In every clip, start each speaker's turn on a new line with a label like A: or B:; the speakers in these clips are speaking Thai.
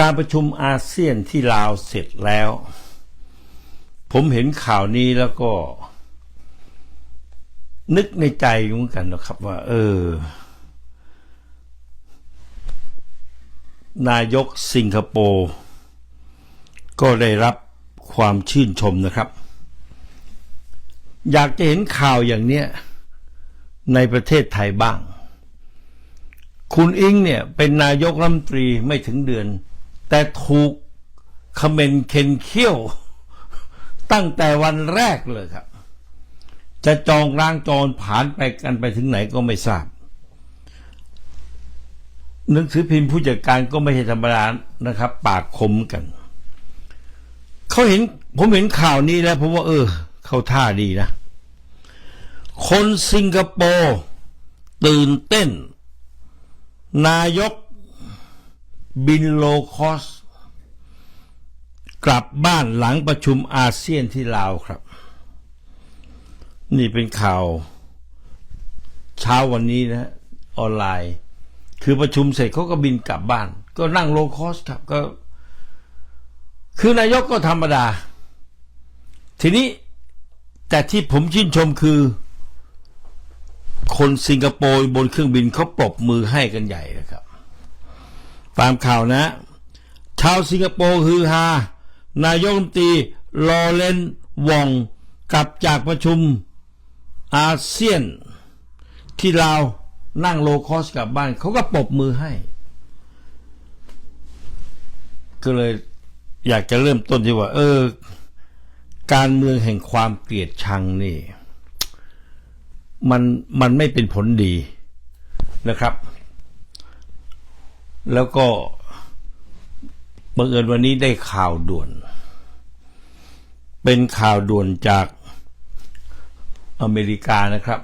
A: การประชุมอาเซียนที่ลาวเสร็จแล้ว ผมเห็นข่าวนี้แล้วก็ นึกในใจเหมือนกันนะครับว่า เออ นายกสิงคโปร์ก็ได้รับความชื่นชมนะครับ อยากจะเห็นข่าวอย่างเนี้ยในประเทศไทยบ้าง คุณอิงเนี่ยเป็นนายกรัฐมนตรีไม่ถึงเดือน แต่ถูกคอมเมนต์เข็นเขี้ยว ตั้งแต่วันแรกเลยครับ จะจองร่างจรผ่านไปกันไปถึงไหนก็ไม่ทราบหนังสือพิมพ์ผู้จัดการก็ไม่ใช่ธรรมดานะครับ ปากคมกัน เขาเห็น ผมเห็นข่าวนี้แล้วผมว่า เออ เขาท่าดีนะ คนสิงคโปร์ตื่นเต้น นายก บินโลคอส กลับบ้านหลังประชุมอาเซียนที่ลาวครับ นี่เป็นข่าว เช้าวันนี้นะ ออนไลน์ คือประชุมเสร็จเขาก็บินกลับบ้าน ก็นั่งโลคอสครับก็ คือนายกก็ธรรมดา ทีนี้แต่ที่ผมชื่นชมคือ คนสิงคโปร์บนเครื่องบินเขาปรบมือให้กันใหญ่นะครับ ตามข่าวนะ ชาวสิงคโปร์ฮือฮา นายกรัฐมนตรีลอเรนวองกลับจากประชุมอาเซียน ที่ลาวนั่งโลคอสกลับบ้าน เขาก็ปบมือให้ ก็เลยอยากจะเริ่มต้นที่ว่า เออ การเมืองแห่งความเกลียดชังนี่ มันมันไม่เป็นผลดีนะครับ แล้วก็บังเอิญวันนี้ได้ข่าวด่วน เป็นข่าวด่วนจากอเมริกานะครับ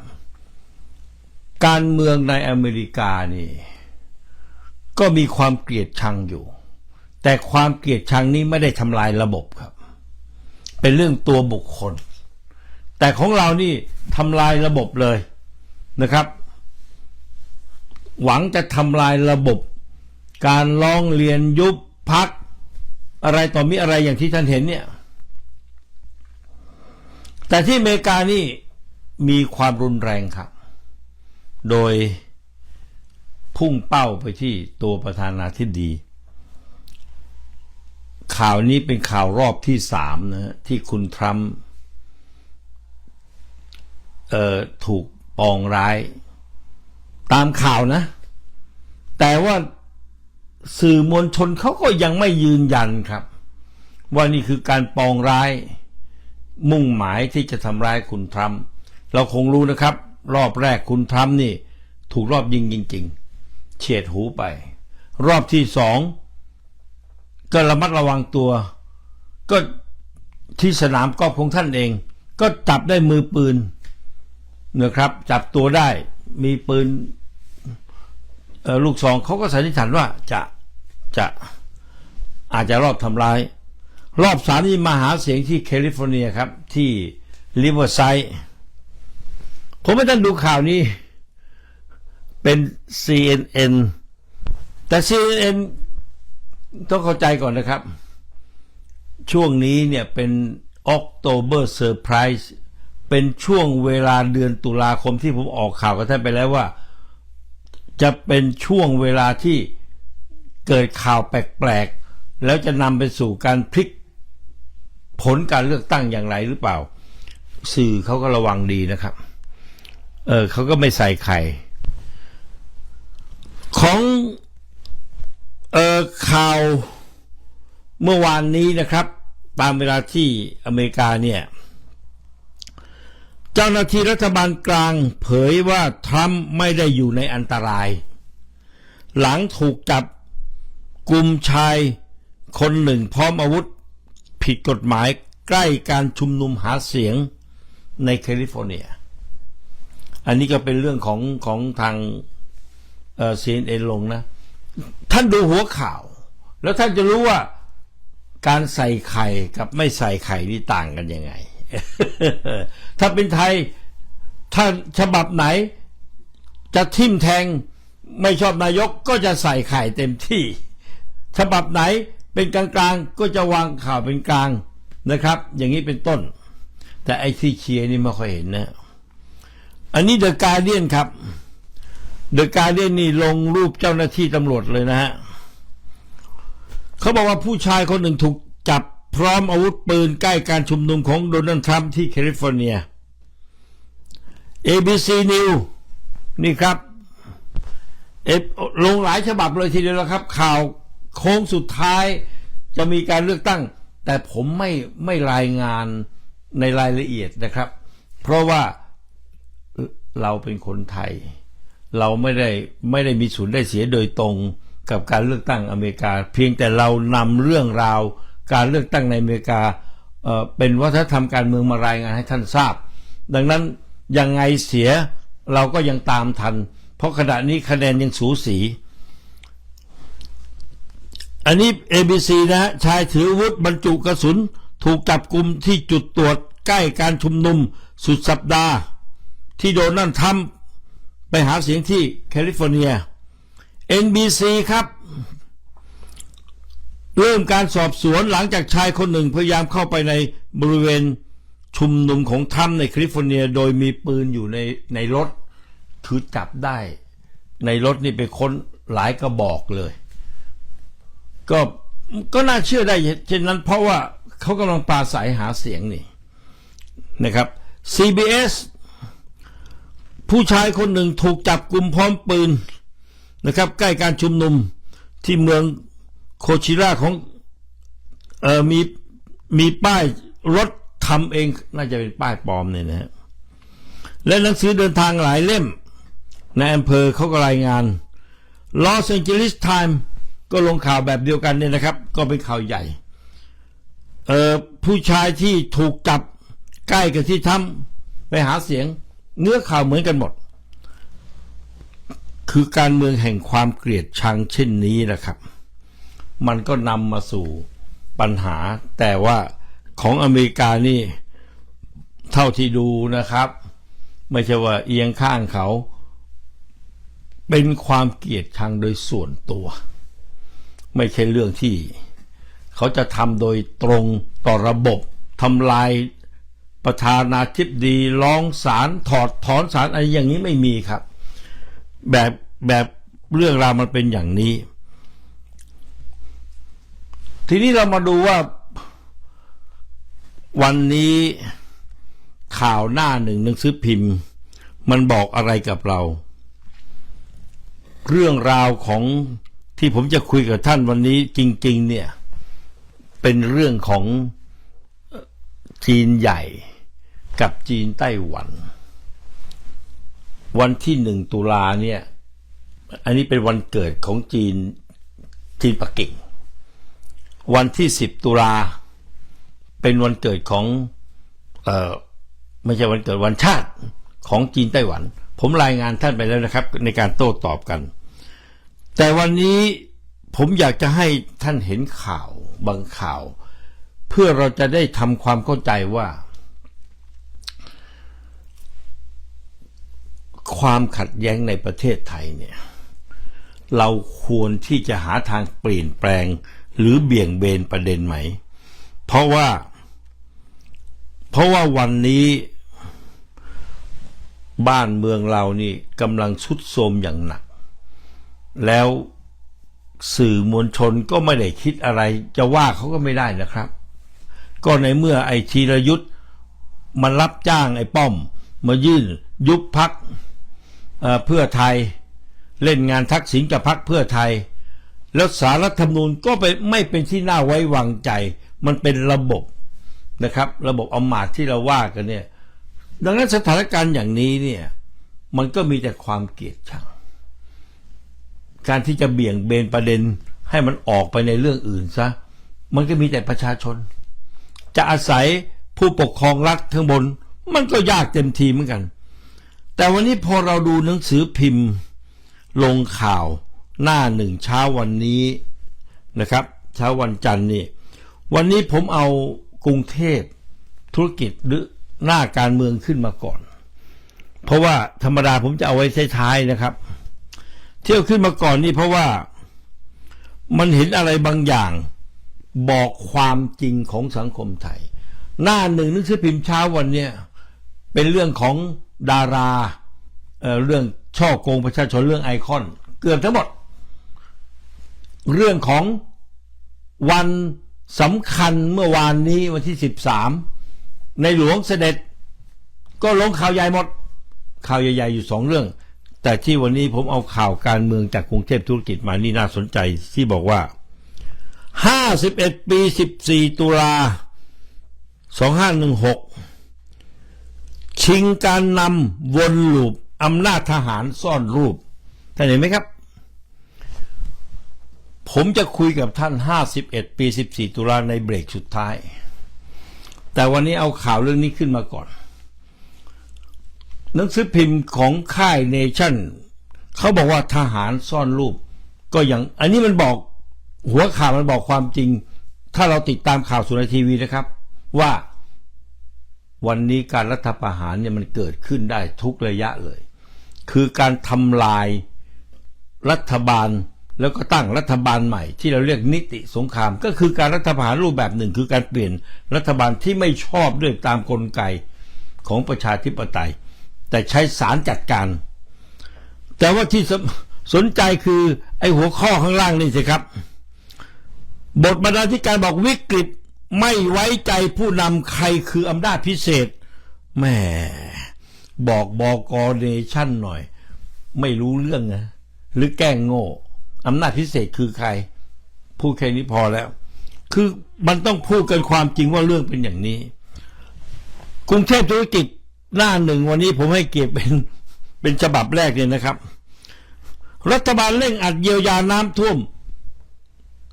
A: การเมืองในอเมริกานี่ ก็มีความเกลียดชังอยู่ แต่ความเกลียดชังนี้ไม่ได้ทำลายระบบครับ เป็นเรื่องตัวบุคคล แต่ของเรานี่ทำลายระบบเลยนะครับ หวังจะทำลายระบบ การร้องเรียนยุบพักอะไรต่อมีอะไรอย่างที่ท่านเห็นเนี่ย แต่ที่อเมริกานี่มีความรุนแรงครับ โดยพุ่งเป้าไปที่ตัวประธานาธิบดี ข่าวนี้เป็นข่าวรอบที่สามนะฮะที่คุณทรัมป์เอ่อถูกปองร้าย ตามข่าวนะ แต่ว่า สื่อมวลชนเขาก็ยังไม่ยืนยันครับ ว่านี่คือการปองร้าย มุ่งหมายที่จะทำร้ายคุณทรัมป์เราคงรู้นะครับ รอบแรกคุณทรัมป์นี่ ถูกรอบยิงจริง ๆ เฉียดหูไป รอบที่สองก็ระมัดระวังตัว ก็ที่สนามกอล์ฟของท่านเอง ก็จับได้มือปืนนะครับ จับตัวได้มีปืนลูกซองเขาก็สันนิษฐานว่าจะ จะอาจจะรอบทำร้าย รอบสามนี่มาหาเสียงที่แคลิฟอร์เนียครับ ที่ริเวอร์ไซด์ผมไม่ต้องดูข่าวนี้เป็น CNN แต่ CNN ต้องเข้าใจก่อนนะครับ ช่วงนี้เนี่ยเป็น October Surprise เป็นช่วงเวลาเดือนตุลาคมที่ผมออกข่าวกับท่านไปแล้วว่า จะเป็นช่วงเวลาที่ เกิดข่าวแปลกๆ แล้วจะนำไปสู่การพลิกผลการเลือกตั้งอย่างไรหรือเปล่า สื่อเขาก็ระวังดีนะครับ เออเขาก็ไม่ใส่ไข่ของเออข่าวเมื่อวานนี้นะครับ ตามเวลาที่อเมริกาเนี่ยเจ้าหน้าที่รัฐบาลกลางเผยว่าทรัมป์ไม่ได้อยู่ในอันตราย หลังถูกจับ กลุ่มชายคนหนึ่งพร้อมอาวุธ ผิดกฎหมายใกล้การชุมนุมหาเสียงในแคลิฟอร์เนีย อันนี้ก็เป็นเรื่องของของทางเอ่อ CNN ลงนะ ท่านดูหัวข่าว แล้วท่านจะรู้ว่าการใส่ไข่กับไม่ใส่ไข่นี่ต่างกันยังไง ถ้าเป็นไทยถ้าฉบับไหน จะทิ่มแทงไม่ชอบนายกก็จะใส่ไข่เต็มที่ ฉบับไหนเป็นกลางๆก็จะวางข่าวเป็นกลางนะครับ อย่างนี้เป็นต้น แต่ไอ้ที่เชียร์นี่ไม่ค่อยเห็นนะ อันนี้เดอะการเดียนครับเดอะการเดียนนี่ลงรูปเจ้าหน้าที่ตำรวจเลยนะฮะเขาบอกว่าผู้ชายคนหนึ่งถูกจับพร้อมอาวุธปืนใกล้การชุมนุมของโดนัลด์ทรัมป์ที่แคลิฟอร์เนีย ABC News นี่ครับเอฟลงหลายฉบับเลยทีเดียวแล้วครับ ข่าว โค้งสุดท้ายจะมีการเลือกตั้ง แต่ผมไม่ไม่รายงานในรายละเอียดนะครับ เพราะว่าเราเป็นคนไทย เราไม่ได้ไม่ได้มีส่วนได้เสียโดยตรงกับการเลือกตั้งอเมริกา เพียงแต่เรานำเรื่องราวการเลือกตั้งในอเมริกาเอ่อเป็นวัฒนธรรมการเมืองมารายงานให้ท่านทราบ ดังนั้นยังไงเสียเราก็ยังตามทัน เพราะขณะนี้คะแนนยังสูสี อันนี้ ABC นะฮะชายถืออาวุธบรรจุกระสุน ถูกจับกลุ่มที่จุดตรวจใกล้การชุมนุมสุดสัปดาห์ ที่โดนัลด์ทรัมป์ไปหาเสียงที่แคลิฟอร์เนีย NBC ครับ เริ่มการสอบสวนหลังจากชายคนหนึ่งพยายามเข้าไปในบริเวณชุมนุมของทรัมในแคลิฟอร์เนีย โดยมีปืนอยู่ในในรถ คือจับได้ ในรถนี่ไปค้นหลายกระบอกเลย ก็ก็น่าเชื่อได้เช่นนั้นเพราะว่าเขากำลังปราศัยหาเสียงนี่นะครับ CBS ผู้ชายคนหนึ่งถูกจับกลุ่มพร้อมปืนนะครับ ใกล้การชุมนุมที่เมืองโคชิราของเออมีมีป้ายรถทำเองน่าจะเป็นป้ายปลอมเนี่ยนะฮะและหนังสือเดินทางหลายเล่ม ในอำเภอเขาก็รายงาน Los Angeles Times ก็ลงข่าวแบบเดียวกันเนี่ยนะครับ ก็เป็นข่าวใหญ่ เอ่อผู้ชายที่ถูกจับใกล้กับที่ทำไปหาเสียงเนื้อข่าวเหมือนกันหมด คือการเมืองแห่งความเกลียดชังเช่นนี้นะครับ มันก็นำมาสู่ปัญหา แต่ว่าของอเมริกานี่เท่าที่ดูนะครับ ไม่ใช่ว่าเอียงข้างเขา เป็นความเกลียดชังโดยส่วนตัว ไม่ใช่เรื่องที่ เขาจะทำโดยตรงต่อระบบทำลายประธานาธิบดีร้องศาลถอดถอนศาลอะไรอย่างนี้ไม่มีครับ แบบแบบเรื่องราวมันเป็นอย่างนี้ ทีนี้เรามาดูว่าวันนี้ข่าวหน้าหนึ่งหนังสือพิมพ์ มันบอกอะไรกับเรา เรื่องราวของ ที่ผมจะคุยกับท่านวันนี้จริง ๆ เนี่ย เป็นเรื่องของจีนใหญ่กับจีนไต้หวัน วันที่หนึ่งตุลาเนี่ย อันนี้เป็นวันเกิดของจีนจีนปักกิ่ง วันที่สิบตุลาเป็นวันเกิดของเออไม่ใช่วันเกิดวันชาติของจีนไต้หวัน ผมรายงานท่านไปแล้วนะครับ ในการโต้ตอบกัน แต่วันนี้ผมอยากจะให้ท่านเห็นข่าวบางข่าว เพื่อเราจะได้ทำความเข้าใจว่า ความขัดแย้งในประเทศไทยเนี่ย เราควรที่จะหาทางเปลี่ยนแปลง หรือเบี่ยงเบนประเด็นไหม เพราะว่า เพราะว่าวันนี้บ้านเมืองเรานี่กำลังชุดโทรมอย่างหนัก แล้วสื่อมวลชนก็ไม่ได้คิดอะไร จะว่าเขาก็ไม่ได้นะครับ ก็ในเมื่อไอ้ธีรยุทธ์มันรับจ้างไอ้ป้อม มายื่นยุบพักเพื่อไทย เล่นงานทักษิณกับพักเพื่อไทย แล้วสารรัฐธรรมนูญก็ไปไม่เป็นที่น่าไว้วางใจ มันเป็นระบบนะครับ ระบบอำมาตย์ที่เราว่ากันเนี่ยดังนั้นสถานการณ์อย่างนี้เนี่ยมันก็มีแต่ความเกลียดชัง การที่จะเบี่ยงเบนประเด็นให้มันออกไปในเรื่องอื่นซะ มันก็มีแต่ประชาชน จะอาศัยผู้ปกครองรัฐข้งบน มันก็ยากเต็มทีเหมือนกัน แต่วันนี้พอเราดูหนังสือพิมพ์ ลงข่าวหน้าหนึ่งเช้าวันนี้นะครับ เช้าวันจันทร์นี่ วันนี้ผมเอากรุงเทพธุรกิจหรือหน้าการเมืองขึ้นมาก่อน เพราะว่าธรรมดาผมจะเอาไว้ท้ายๆนะครับ เที่ยวขึ้นมาก่อนนี่เพราะว่ามันเห็นอะไรบางอย่าง บอกความจริงของสังคมไทย หน้าหนึ่งหนังสือพิมพ์เช้าวันเนี้ยเป็นเรื่องของดาราเเรื่องช่อโกงประชาชนเรื่องไอคอน เกือบทั้งหมด เรื่องของวันสำคัญเมื่อวานนี้วันที่ 13 ในหลวงเสด็จ ก็ลงข่าวใหญ่หมดข่าวใหญ่ๆอยู่สองเรื่อง แต่ที่วันนี้ผมเอาข่าวการเมืองจากกรุงเทพธุรกิจมานี่น่าสนใจที่บอกว่า 51 ปี 14 ตุลา 2516 ชิงการนำวนลูปอำนาจทหารซ่อนรูป ท่านเห็นไหมครับ ผมจะคุยกับท่าน 51 ปี 14 ตุลาในเบรกสุดท้าย แต่วันนี้เอาข่าวเรื่องนี้ขึ้นมาก่อน หนังสือพิมพ์ของค่ายเนชั่นเขาบอกว่าทหารซ่อนรูป ก็ยังอันนี้มันบอกหัวข่าวมันบอกความจริง ถ้าเราติดตามข่าวสุนทีวีนะครับ ว่าวันนี้การรัฐประหารเนี่ยมันเกิดขึ้นได้ทุกระยะเลย คือการทำลายรัฐบาลแล้วก็ตั้งรัฐบาลใหม่ ที่เราเรียกนิติสงคราม ก็คือการรัฐประหารรูปแบบหนึ่ง คือการเปลี่ยนรัฐบาลที่ไม่ชอบด้วยตามกลไกของประชาธิปไตย แต่ใช้สารจัดการ แต่ว่าที่สนใจคือไอ้หัวข้อข้างล่างนี่สิครับ บทบรรณาธิการบอกวิกฤตไม่ไว้ใจผู้นำใครคืออำนาจพิเศษแม่บอกบอกอเนชั่นหน่อย ไม่รู้เรื่องนะหรือแกล้งโง่อำนาจพิเศษคือใคร พูดแค่นี้พอแล้ว คือมันต้องพูดกันความจริงว่าเรื่องเป็นอย่างนี้ กรุงเทพธุรกิจ หน้าหนึ่งวันนี้ผมให้เกียรติเป็นเป็นฉบับแรกเลยนะครับ รัฐบาลเร่งอัดเยียวยาน้ำท่วม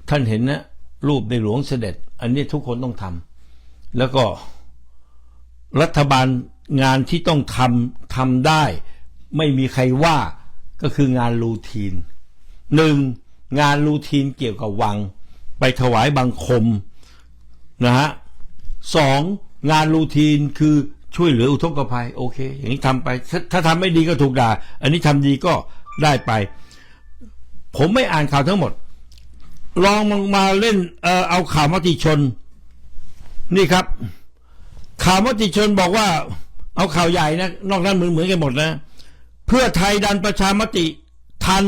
A: ท่านเห็นนะ รูปในหลวงเสด็จ อันนี้ทุกคนต้องทำแล้วก็รัฐบาลงานที่ต้องทำทำได้ ไม่มีใครว่าก็คืองานรูทีนหนึ่งงานรูทีนเกี่ยวกับวัง ไปถวายบังคมนะฮะสองงานรูทีนคือ ช่วยเหลืออุทกภัยโอเค อย่างนี้ทำไป ถ้าถ้าทำไม่ดีก็ถูกด่า อันนี้ทำดีก็ได้ไป ผมไม่อ่านข่าวทั้งหมด ลองมามาเล่นเออเอาข่าวมติชน นี่ครับ ข่าวมติชนบอกว่า เอาข่าวใหญ่นะ นอกนั้นเหมือนเหมือนกันหมดนะ เพื่อไทยดันประชามติทัน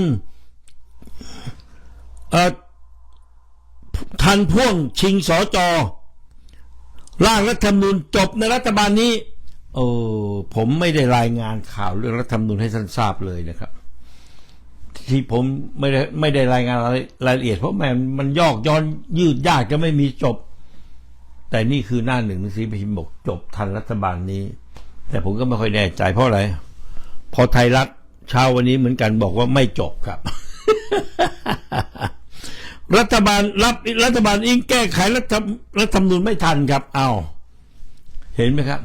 A: เอ่อทันพ่วงชิงสอจอร่างรัฐธรรมนูญจบในรัฐบาลนี้ เออผมไม่ได้รายงานข่าวเรื่องรัฐธรรมนูญให้ท่านทราบเลยนะครับ ที่ผมไม่ได้ไม่ได้รายงานรายละเอียด เพราะแมันมันยอกย้อนยืดยากจะไม่มีจบ แต่นี่คือหน้าหนึ่งหนังสือพิมพ์บอกจบทันรัฐบาลนี้ แต่ผมก็ไม่ค่อยแน่ใจเพราะอะไร พอไทยรัฐเช้าวันนี้เหมือนกันบอกว่าไม่จบครับ รัฐบาลรับรัฐบาลอิงแก้ไขรัฐรัฐธรรมนูญไม่ทันครับ เอา เห็นไหมครับ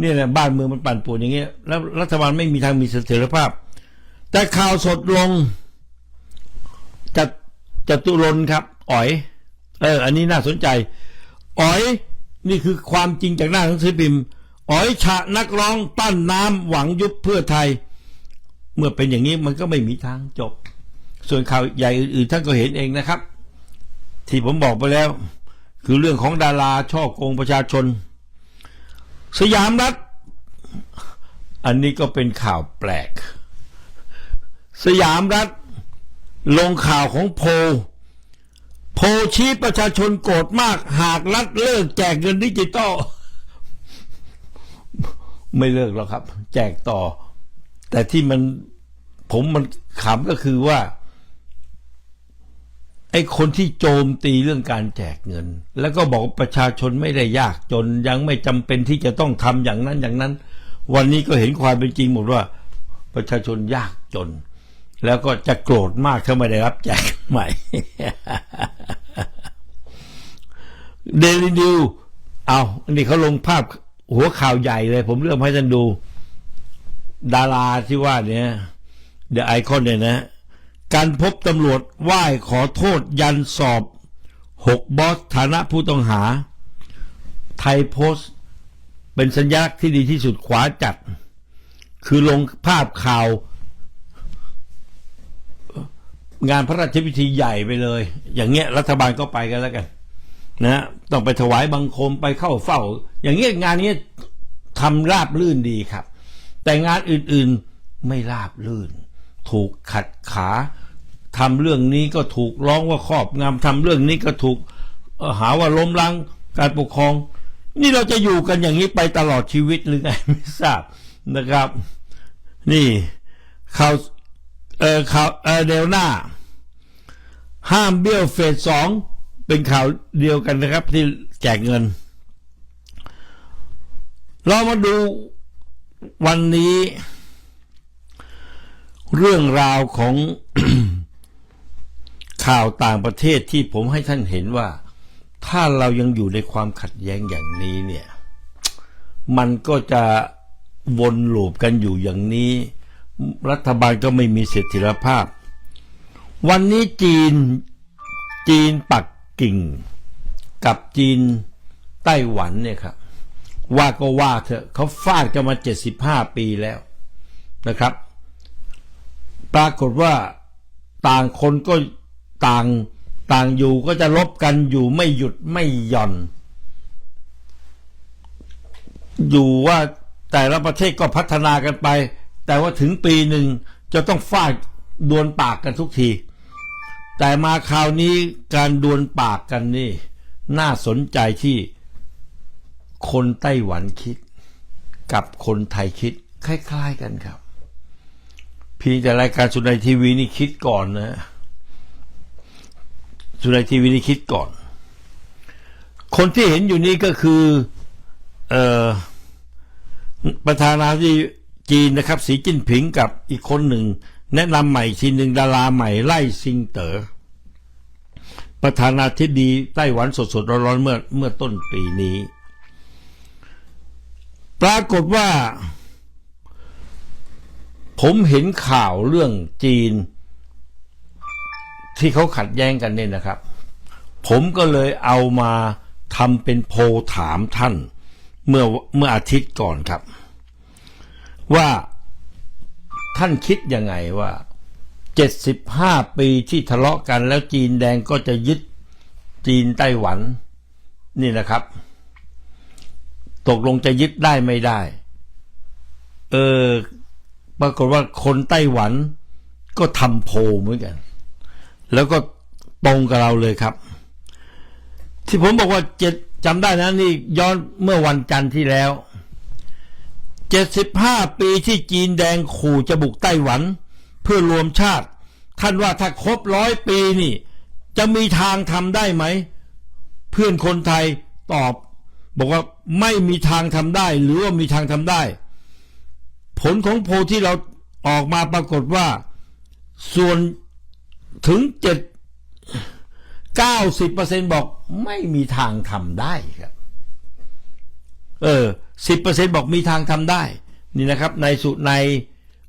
A: นี่แหละบ้านเมืองมันปั่นป่วนอย่างเงี้ยแล้วรัฐบาลไม่มีทางมีเสถียรภาพ แต่ข่าวสดลงจัดจตุรนครับ อ๋อย เออ อันนี้น่าสนใจ อ๋อย นี่คือความจริงจากหน้าหนังสือพิมพ์ อ๋อยฉะนักร้องปั้นน้ำหวังยุบเพื่อไทย เมื่อเป็นอย่างนี้มันก็ไม่มีทางจบ ส่วนข่าวใหญ่อื่นๆท่านก็เห็นเองนะครับ ที่ผมบอกไปแล้ว คือเรื่องของดาราช่อโกงประชาชน สยามรัฐ อันนี้ก็เป็นข่าวแปลก สยามรัฐ ลงข่าวของโพลโพชี้ประชาชนโกรธมาก หากรัฐเลิกแจกเงินดิจิตอลไม่เลิกหรอกครับ แจกต่อ แต่ที่มันผมมันขำก็คือว่า ไอ้คนที่โจมตีเรื่องการแจกเงิน แล้วก็บอกประชาชนไม่ได้ยากจนยังไม่จำเป็นที่จะต้องทำอย่างนั้นอย่างนั้น วันนี้ก็เห็นความเป็นจริงหมดว่า ประชาชนยากจน แล้วก็จะโกรธมากถ้าไม่ได้รับแจกใหม่เดลินิวเอาอันนี้เขาลงภาพหัวข่าวใหญ่เลย ผมเลือกให้ท่านดู ดาราที่ว่าเนี่ยเดอะไอคอนเนี่ยนะ การพบตำรวจไหว้ขอโทษยันสอบหกบอสฐานะผู้ต้องหา ไทยโพสต์ เป็นสัญญาที่ดีที่สุดขวาจัด คือลงภาพข่าว งานพระราชพิธีใหญ่ไปเลย อย่างเงี้ยรัฐบาลก็ไปกันแล้วกัน นะต้องไปถวายบังคมไปเข้าเฝ้า อย่างเงี้ยงานนี้ทำราบลื่นดีครับ แต่งานอื่นๆไม่ราบลื่น ถูกขัดขา ทำเรื่องนี้ก็ถูกร้องว่าครอบงำทำเรื่องนี้ก็ถูกเอ่อหาว่าล้มล้างการปกครอง นี่เราจะอยู่กันอย่างนี้ไปตลอดชีวิตหรือไง ไม่ทราบนะครับ นี่ข่าวเออข่าวเออเดลหน้า ห้ามเบี้ยวเฟสสองเป็นข่าวเดียวกันนะครับ ที่แจกเงิน เรามาดูวันนี้ เรื่องราวของ ข่าวต่างประเทศที่ผมให้ท่านเห็นว่า ถ้าเรายังอยู่ในความขัดแย้งอย่างนี้เนี่ย มันก็จะวนลูปกันอยู่อย่างนี้ รัฐบาลก็ไม่มีเสถียรภาพ วันนี้จีนจีนปักกิ่ง กับจีนไต้หวันเนี่ยครับว่าก็ว่าเถอะเขาฟาดกันมา 75 ปีแล้วนะครับ ปรากฏว่าต่างคนก็ ต่างต่างอยู่ก็จะลบกันอยู่ไม่หยุดไม่หย่อน อยู่ว่าแต่ละประเทศก็พัฒนากันไป แต่ว่าถึงปีหนึ่งจะต้องฟาดดวลปากกันทุกที แต่มาคราวนี้การดวลปากกันนี่ น่าสนใจที่คนไต้หวันคิด กับคนไทยคิด คล้าย ๆกันครับ เพียงแต่รายการสุนัยทีวีนี่คิดก่อนนะ สุนัยทีวีนี่คิดก่อน คนที่เห็นอยู่นี้ก็คือออประธานาธิบดีจีนนะครับ สีจิ้นผิงกับอีกคนหนึ่ง แนะนำใหม่ทีหนึ่งดาราใหม่ไล่ซิงเตอ๋อประธานาธิบดีไต้หวันสดๆร้อนๆเมื่อเมื่อต้นปีนี้ ปรากฏว่า ผมเห็นข่าวเรื่องจีน ที่เขาขัดแย้งกันเนี่ยนะครับ ผมก็เลยเอามาทำเป็นโพถามท่าน เมื่อเมื่ออาทิตย์ก่อนครับ ว่าท่านคิดยังไงว่า 75 ปีที่ทะเลาะกันแล้วจีนแดงก็จะยึดจีนไต้หวันนี่นะครับ ตกลงจะยึดได้ไม่ได้ เออปรากฏว่าคนไต้หวันก็ทำโพเหมือนกัน แล้วก็ตรงกับเราเลยครับ ที่ผมบอกว่าเจ็ดจำได้นะนี่ย้อนเมื่อวันจันทร์ที่แล้ว 75 ปีที่จีนแดงขู่จะบุกไต้หวัน เพื่อรวมชาติ ท่านว่าถ้าครบร้อยปีนี่ จะมีทางทำได้ไหม เพื่อนคนไทยตอบ บอกว่าไม่มีทางทำได้ หรือว่ามีทางทำได้ ผลของโพลที่เราออกมาปรากฏว่า ส่วน ถึงเจ็ดเก้าสิบเปอร์เซ็นบอกไม่มีทางทำได้ครับ เออสิบเปอร์เซ็นบอกมีทางทำได้ นี่นะครับในสุใน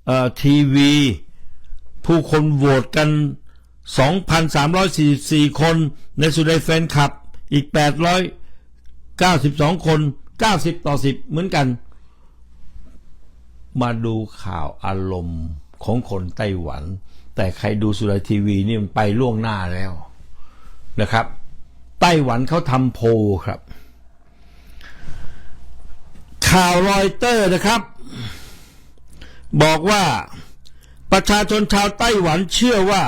A: เอ่อทีวี ผู้คนโหวตกัน 2,344 คน ในสุดในแฟนคลับอีก 892 คน 90 ต่อ 10 เหมือนกัน มาดูข่าวอารมณ์ของคนไต้หวัน แต่ใครดูสุรทีวีนี่มันไปล่วงหน้าแล้วนะครับ ไต้หวันเขาทำโพลครับ ข่าวรอยเตอร์นะครับ บอกว่าประชาชนชาวไต้หวันเชื่อว่า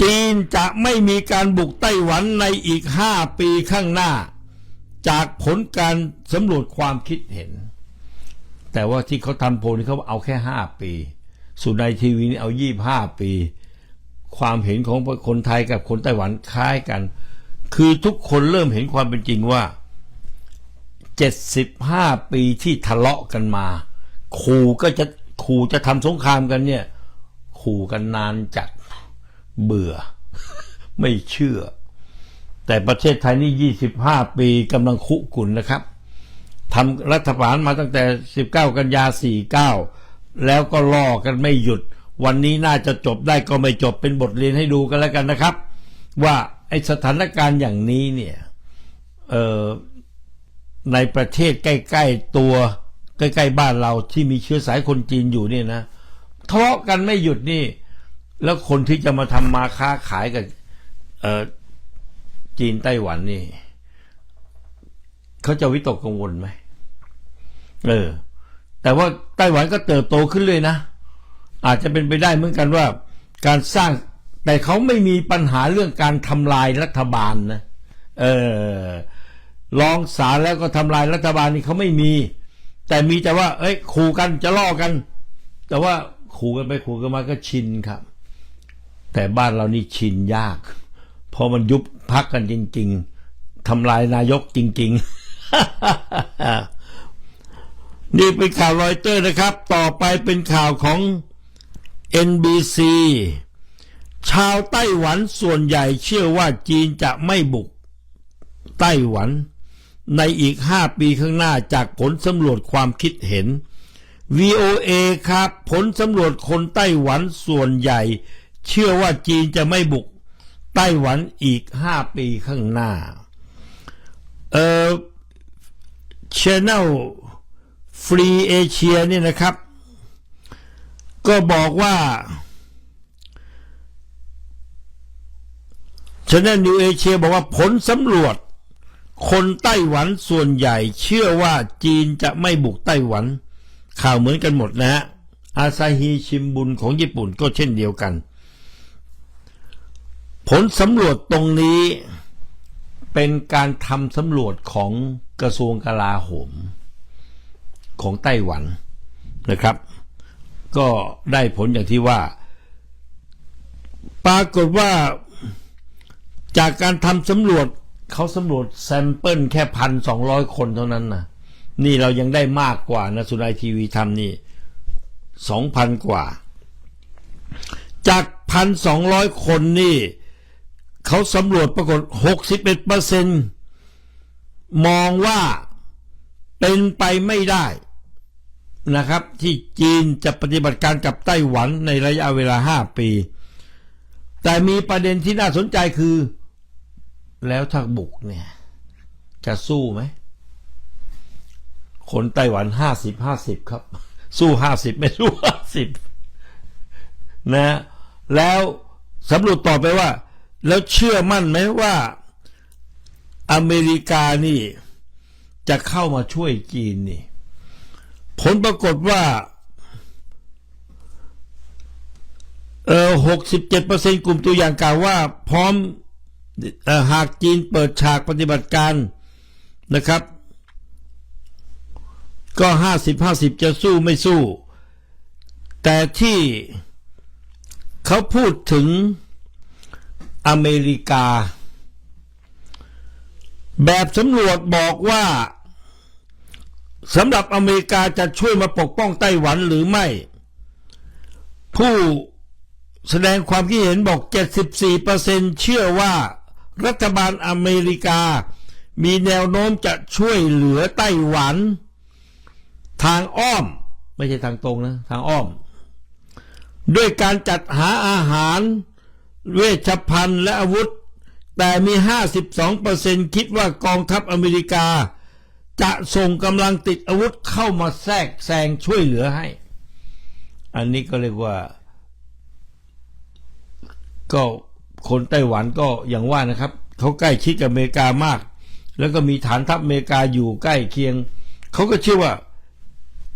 A: จีนจะไม่มีการบุกไต้หวันในอีกห้าปีข้างหน้า จากผลการสำรวจความคิดเห็น แต่ว่าที่เขาทำโพลนี่เขาเอาแค่ห้าปี สุนัยทีวีนี่เอายี่ห้าปี ความเห็นของคนไทยกับคนไต้หวันคล้ายกัน คือทุกคนเริ่มเห็นความเป็นจริงว่า 75 ปีที่ทะเลาะกันมาขู่ก็จะขู่จะทำสงครามกันเนี่ยขู่กันนานจัดเบื่อ ไม่เชื่อ แต่ประเทศไทยนี่ 25 ปีกำลังคุกุนนะครับทำรัฐประหารมาตั้งแต่ 19 กันยา 49 แล้วก็ล่อกันไม่หยุด วันนี้น่าจะจบได้ก็ไม่จบเป็นบทเรียนให้ดูกันแล้วกันนะครับ ว่าไอสถานการณ์อย่างนี้เนี่ยในประเทศใกล้ ๆ ตัวใกล้ๆบ้านเราที่มีเชื้อสายคนจีนอยู่เนี่ยนะทะเลาะกันไม่หยุดนี่ แล้วคนที่จะมาทำมาค้าขายกับจีนไต้หวันนี่เขาจะวิตกกังวลไหมเออ แต่ว่าไต้หวันก็เติบโตขึ้นเลยนะ อาจจะเป็นไปได้เหมือนกันว่าการสร้างแต่เขาไม่มีปัญหาเรื่องการทำลายรัฐบาลนะเออลองสารแล้วก็ทำลายรัฐบาลนี่เขาไม่มี แต่มีแต่ว่า เอ้ยขู่กันจะล่อกัน แต่ว่าขู่กันไปขู่กันมาก็ชินครับ แต่บ้านเรานี่ชินยากพราะมันยุบพักกันจริง ๆทำลายนายกจริง ๆ นี่เป็นข่าวรอยเตอร์นะครับ ต่อไปเป็นข่าวของ NBC ชาวไต้หวันส่วนใหญ่เชื่อว่าจีนจะไม่บุกไต้หวัน ในอีก 5 ปีข้างหน้าจากผลสำรวจความคิดเห็น VOA ครับ ผลสำรวจคนไต้หวันส่วนใหญ่ เชื่อว่าจีนจะไม่บุกไต้หวันอีก 5 ปีข้างหน้า เอ่อ Channel Free Asia เนี่ยนะครับ ก็บอกว่า Channel New Asia บอกว่าผลสำรวจ คนไต้หวันส่วนใหญ่ เชื่อว่าจีนจะไม่บุกไต้หวัน ข่าวเหมือนกันหมดนะฮะอาซาฮีชิมบุนของญี่ปุ่นก็เช่นเดียวกัน ผลสำรวจตรงนี้เป็นการทำสำรวจของกระทรวงกลาโหม ของไต้หวันนะครับ ก็ได้ผลอย่างที่ว่า ปรากฏว่าจากการทำสำรวจเขาสำรวจแซมเปิลแค่พันสองร้อยคนเท่านั้นนะนี่เรายังได้มากกว่านะสุนัยทีวีทำนี่สองพันกว่า จากพันสองร้อยคนนี่ เขาสำรวจปรากฏหกสิบเอ็ดเปอร์เซ็นมองว่าเป็นไปไม่ได้ นะครับ ที่จีนจะปฏิบัติการกับไต้หวันในระยะเวลาห้าปี แต่มีประเด็นที่น่าสนใจคือ แล้วถ้าบุกเนี่ย จะสู้ไหม คนไต้หวันห้าสิบห้าสิบครับ สู้ห้าสิบไม่สู้ห้าสิบนะ แล้วสำรวจต่อไปว่า แล้วเชื่อมั่นไหมว่าอเมริกานี่ จะเข้ามาช่วยจีนนี่ ผลปรากฏว่าเออหกสิบเจ็ดเปอร์เซ็นกลุ่มตัวอย่างกล่าวว่า พร้อมเออหากจีนเปิดฉากปฏิบัติการนะครับ ก็ห้าสิบห้าสิบจะสู้ไม่สู้ แต่ที่เขาพูดถึงอเมริกา แบบสำรวจบอกว่า สำหรับอเมริกาจะช่วยมาปกป้องไต้หวันหรือไม่ ผู้แสดงความคิดเห็นบอก 74%เชื่อว่ารัฐบาลอเมริกา มีแนวโน้มจะช่วยเหลือไต้หวัน ทางอ้อม ไม่ใช่ทางตรงนะ ทางอ้อม ด้วยการจัดหาอาหาร เวชภัณฑ์และอาวุธ แต่มี 52%คิดว่ากองทัพอเมริกา จะส่งกำลังติดอาวุธเข้ามาแทรกแซงช่วยเหลือให้ อันนี้ก็เรียกว่า ก็คนไต้หวันก็อย่างว่านะครับเขาใกล้ชิดกับอเมริกามาก แล้วก็มีฐานทัพอเมริกาอยู่ใกล้เคียงเขาก็เชื่อว่า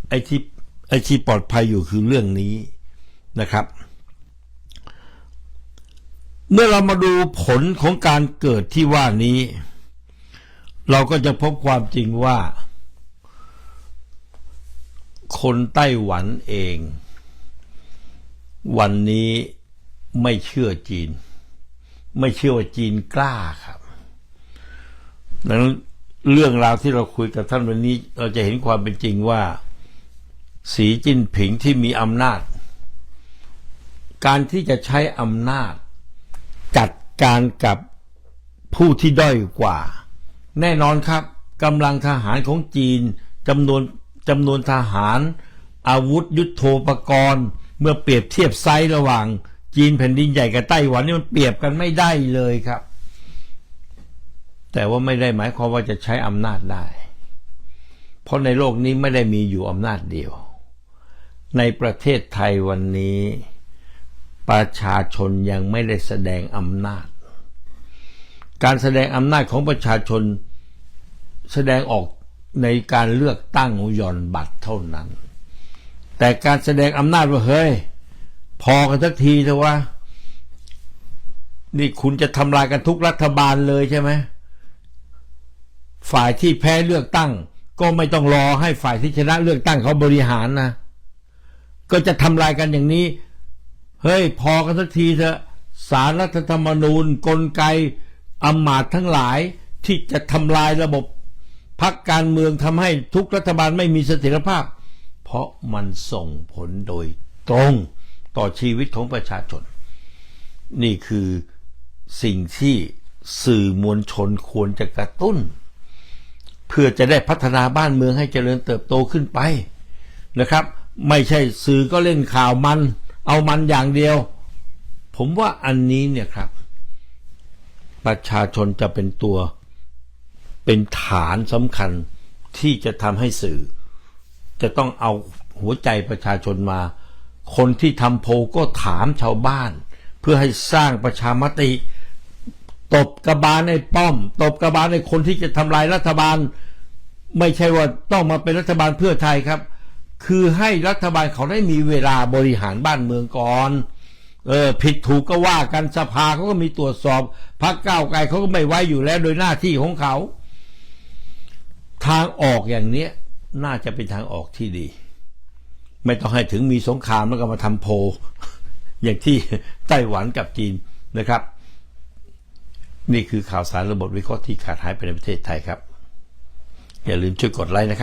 A: ไอ้ที่ไอ้ที่ปลอดภัยอยู่คือเรื่องนี้นะครับ เมื่อเรามาดูผลของการเกิดที่ว่านี้ เราก็จะพบความจริงว่า คนไต้หวันเอง วันนี้ไม่เชื่อจีน ไม่เชื่อว่าจีนกล้าครับดังนั้นเรื่องราวที่เราคุยกับท่านวันนี้ เราจะเห็นความเป็นจริงว่า สีจิ้นผิงที่มีอำนาจ การที่จะใช้อำนาจ จัดการกับผู้ที่ด้อยกว่า แน่นอนครับกำลังทหารของจีนจำนวนจำนวนทหาร อาวุธยุโทโธปกรณ์ เมื่อเปรียบเทียบไซส์ระหว่าง จีนแผ่นดินใหญ่กับไต้หวันนี่มันเปรียบกันไม่ได้เลยครับ แต่ว่าไม่ได้หมายความว่าจะใช้อำนาจได้ เพราะในโลกนี้ไม่ได้มีอยู่อำนาจเดียว ในประเทศไทยวันนี้ ประชาชนยังไม่ได้แสดงอำนาจ การแสดงอำนาจของประชาชนแสดงออกในการเลือกตั้งหย่อนบัตรเท่านั้น แต่การแสดงอำนาจว่าเฮ้ย พอกันสักทีเถอะวะนี่คุณจะทำลายกันทุกรัฐบาลเลยใช่ไหมฝ่ายที่แพ้เลือกตั้ง ก็ไม่ต้องรอให้ฝ่ายที่ชนะเลือกตั้งเขาบริหารนะ ก็จะทำลายกันอย่างนี้ เฮ้ย พอกันสักทีเถอะสารรัฐธรรมนูญกลไก อำมาตย์ทั้งหลายที่จะทำลายระบบพักการเมืองทำให้ทุกรัฐบาลไม่มีเสถียรภาพ เพราะมันส่งผลโดยตรงต่อชีวิตของประชาชน นี่คือสิ่งที่สื่อมวลชนควรจะกระตุ้น เพื่อจะได้พัฒนาบ้านเมืองให้เจริญเติบโตขึ้นไปนะครับ ไม่ใช่สื่อก็เล่นข่าวมัน เอามันอย่างเดียว ผมว่าอันนี้เนี่ยครับ ประชาชนจะเป็นตัว เป็นฐานสำคัญที่จะทำให้สื่อ จะต้องเอาหัวใจประชาชนมา คนที่ทำโพลก็ถามชาวบ้าน เพื่อให้สร้างประชามติ ตบกระบาลในป้อม ตบกระบาลในคนที่จะทำลายรัฐบาล ไม่ใช่ว่าต้องมาเป็นรัฐบาลเพื่อไทยครับ คือให้รัฐบาลเขาได้มีเวลาบริหารบ้านเมืองก่อน เออผิดถูกก็ว่ากันสภาเขาก็มีตรวจสอบพรรคก้าไกลเขาก็ไม่ไว้อยู่แล้วโดยหน้าที่ของเขา ทางออกอย่างเนี้ยน่าจะเป็นทางออกที่ดี ไม่ต้องให้ถึงมีสงครามแล้วก็มาทำโพ อย่างที่ไต้หวันกับจีนนะครับ นี่คือข่าวสารระบบวิเคราะห์ที่ขาดหายไปในประเทศไทยครับ อย่าลืมช่วยกดไลค์นะครับ